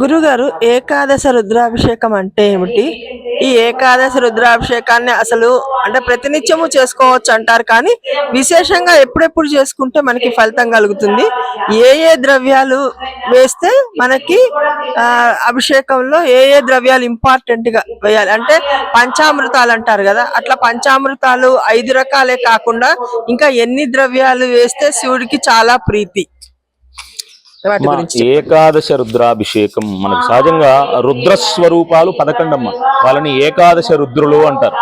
గురుగారు ఏకాదశ రుద్రాభిషేకం అంటే ఏమిటి? ఈ ఏకాదశ రుద్రాభిషేకాన్ని అసలు అంటే ప్రతినిత్యము చేసుకోవచ్చు అంటారు కానీ విశేషంగా ఎప్పుడెప్పుడు చేసుకుంటే మనకి ఫలితం కలుగుతుంది? ఏ ఏ ద్రవ్యాలు వేస్తే మనకి అభిషేకంలో ఏ ఏ ద్రవ్యాలు ఇంపార్టెంట్గా వేయాలి? అంటే పంచామృతాలు అంటారు కదా అట్లా పంచామృతాలు ఐదు రకాలే కాకుండా ఇంకా ఎన్ని ద్రవ్యాలు వేస్తే శివుడికి చాలా ప్రీతి. ఏకాదశ రుద్రాభిషేకం మనకు సహజంగా రుద్ర స్వరూపాలు పదకొండమ్మ. వాళ్ళని ఏకాదశ రుద్రులు అంటారు.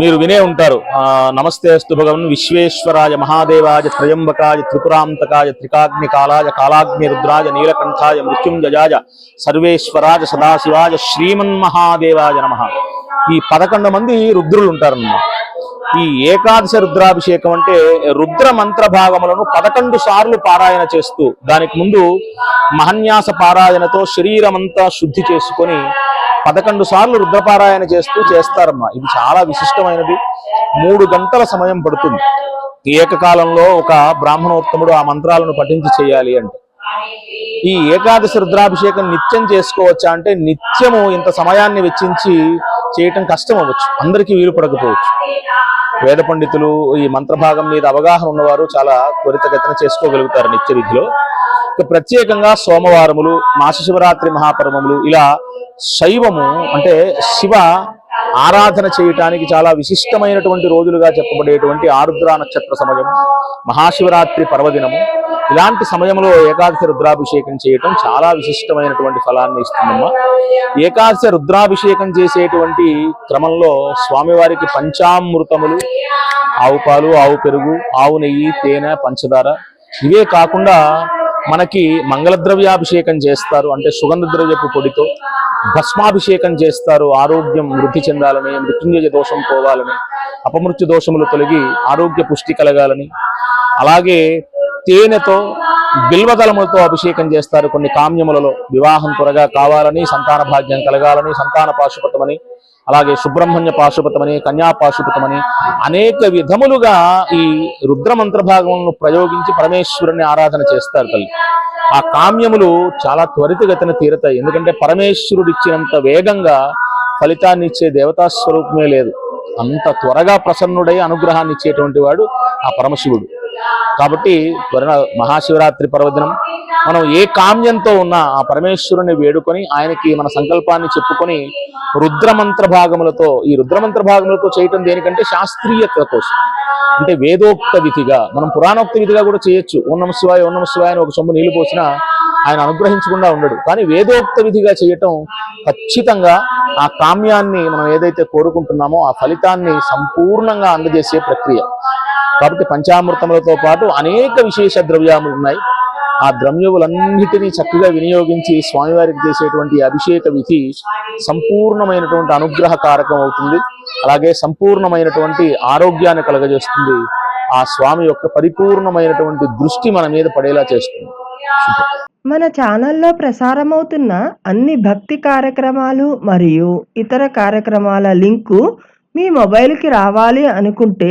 మీరు వినే ఉంటారు. ఆ, నమస్తే అస్తు భగవన్ విశ్వేశ్వరాయ మహాదేవాయ త్రయంబకాయ త్రిపురాంతకాయ త్రికాగ్ని కాలాయ కాలాగ్ని రుద్రాయ నీలకంఠాయ మృత్యుంజయాయ సర్వేశ్వరాయ సదాశివాయ శ్రీమన్ మహాదేవాయ నమ. ఈ పదకొండు మంది రుద్రులు ఉంటారన్నమాట. ఈ ఏకాదశ రుద్రాభిషేకం అంటే రుద్ర మంత్ర భాగములను పదకొండు సార్లు పారాయణ చేస్తూ దానికి ముందు మహన్యాస పారాయణతో శరీరమంతా శుద్ధి చేసుకొని పదకొండు సార్లు రుద్రపారాయణ చేస్తూ చేస్తారమ్మా. ఇది చాలా విశిష్టమైనది. మూడు గంటల సమయం పడుతుంది. ఏకకాలంలో ఒక బ్రాహ్మణోత్తముడు ఆ మంత్రాలను పఠించి చేయాలి అంటే. ఈ ఏకాదశి రుద్రాభిషేకం నిత్యం చేసుకోవచ్చా అంటే నిత్యము ఇంత సమయాన్ని వెచ్చించి చేయటం కష్టం అవ్వచ్చు అందరికీ వీలు పడకపోవచ్చు వేద పండితులు ఈ మంత్రభాగం మీద అవగాహన ఉన్నవారు చాలా త్వరితగతిన చేసుకోగలుగుతారు నిత్య విధిలో. ఇక ప్రత్యేకంగా సోమవారములు మాస శివరాత్రి మహాపర్వములు ఇలా శైవము అంటే శివ ఆరాధన చేయటానికి చాలా విశిష్టమైనటువంటి రోజులుగా చెప్పబడేటువంటి ఆరుద్ర నక్షత్ర సమయం మహాశివరాత్రి పర్వదినము. ఇలాంటి సమయంలో ఏకాదశి రుద్రాభిషేకం చేయటం చాలా విశిష్టమైనటువంటి ఫలాన్ని ఇస్తుందమ్మా. ఏకాదశి రుద్రాభిషేకం చేసేటువంటి క్రమంలో స్వామివారికి పంచామృతములు ఆవు పాలు ఆవు పెరుగు ఆవు నెయ్యి తేనె పంచదార ఇవే కాకుండా మనకి మంగళ ద్రవ్యాభిషేకం చేస్తారు. అంటే సుగంధ ద్రవ్యపు పొడితో భస్మాభిషేకం చేస్తారు ఆరోగ్యం వృద్ధి చెందాలని మృత్యుంజయ దోషం పోవాలని అపమృత్యు దోషములు తొలగి ఆరోగ్య పుష్టి కలగాలని. అలాగే తేనెతో బిల్వదళములతో అభిషేకం చేస్తారు. కొన్ని కామ్యములలో వివాహం త్వరగా కావాలని సంతాన భాగ్యం కలగాలని సంతాన పాశుపతమని అలాగే సుబ్రహ్మణ్య పాశుపతమని కన్యా పాశుపతమని అనేక విధములుగా ఈ రుద్రమంత్ర భాగములను ప్రయోగించి పరమేశ్వరుని ఆరాధన చేస్తారు తల్లి. ఆ కామ్యములు చాలా త్వరితగతిన తీరతాయి. ఎందుకంటే పరమేశ్వరుడు ఇచ్చినంత వేగంగా ఫలితాన్ని ఇచ్చే దేవతా స్వరూపమే లేదు. అంత త్వరగా ప్రసన్నుడై అనుగ్రహాన్ని ఇచ్చేటువంటి వాడు ఆ పరమశివుడు. కాబట్టి త్వరణ మహాశివరాత్రి పర్వదినం. మనం ఏ కామ్యంతో ఉన్నా ఆ పరమేశ్వరుని వేడుకొని ఆయనకి మన సంకల్పాన్ని చెప్పుకొని రుద్రమంత్ర భాగములతో ఈ రుద్రమంత్ర భాగములతో చేయటం దేనికంటే శాస్త్రీయత కోసం. అంటే వేదోక్త విధిగా మనం పురాణోక్త విధిగా కూడా చేయొచ్చు. ఓం శివాయ ఓం శివాయ అని ఒక సొమ్ము నీళ్ళు పోసినా ఆయన అనుగ్రహించకుండా ఉండడు. కానీ వేదోక్త విధిగా చేయటం ఖచ్చితంగా ఆ కామ్యాన్ని మనం ఏదైతే కోరుకుంటున్నామో ఆ ఫలితాన్ని సంపూర్ణంగా అందజేసే ప్రక్రియ. కాబట్టి పంచామృతములతో పాటు అనేక విశేష ద్రవ్యాములు ఉన్నాయి. ఆ ద్రవ్యములన్నిటినీ చక్కగా వినియోగించి స్వామివారికి చేసేటువంటి అభిషేక విధి సంపూర్ణమైనటువంటి అనుగ్రహ కారకం అవుతుంది. అలాగే సంపూర్ణమైనటువంటి ఆరోగ్యాన్ని కలగజేస్తుంది. ఆ స్వామి యొక్క పరిపూర్ణమైనటువంటి దృష్టి మన మీద పడేలా చేస్తుంది. మన ఛానల్లో ప్రసారమవుతున్న అన్ని భక్తి కార్యక్రమాలు మరియు ఇతర కార్యక్రమాల లింకు మీ మొబైల్కి రావాలి అనుకుంటే